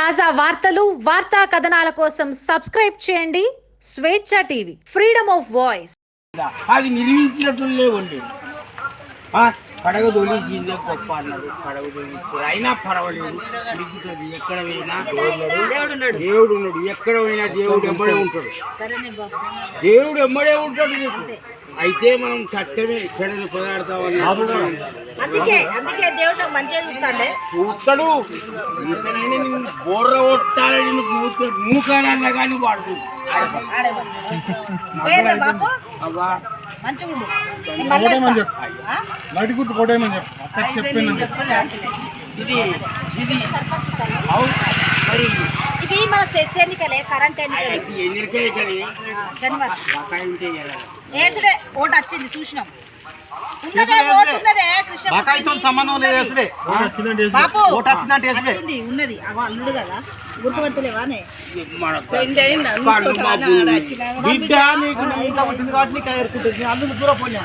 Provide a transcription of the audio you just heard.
తాజా వార్తలు వార్తా కథనాల కోసం సబ్స్క్రైబ్ చేయండి. స్వేచ్ఛ టీవీ ఫ్రీడమ్ ఆఫ్ వాయిస్. అది నిర్మించినట్లు లేవండి కడగ తొలి గింజ గొప్ప అన్నారు కడగ తొలి అయినా పర్వాలేదు. మిగుతుంది ఎక్కడ పోయినా దేవుడు ఉన్నాడు ఎక్కడ పోయినా దేవుడు ఎమ్మడే ఉంటాడు. దేవుడు ఎమ్మడే ఉంటాడు నీకు. అయితే మనం చట్టమే చెడులు పదార్థాలు అందుకే అందుకే దేవుడు నాకు మంచిగా చూస్తాడే. చూస్తాడు. ఇతనైనా నిన్ను బోర్ర కొట్టాలని నీకు మూతాడు మూకాలన్నా కానీ వాడు. పోయేదా బాపు. అవ్వా మంచిగా ఉండు? లైట్ గుర్తు కొట్టేయమని చెప్పు. అక్కడ చెప్పిందని చెప్పు ఇది ఇది సెస్ ఎన్నికలే కరెంట్ ఎన్నికలు. శనివారం. వేసుడే ఓటు వచ్చింది చూసినాం. ఉన్నదే ఓటు ఉన్నదే కృష్ణ బకాయితో సంబంధం లేదు యేసుడే బాపు ఓటు వచ్చిందంటే వచ్చింది ఉన్నది. అగో అల్లుడు కదా. మబ్బులు. బిడ్డ నీకు ఇంట్లో కాబట్టి దూరం పోయినా.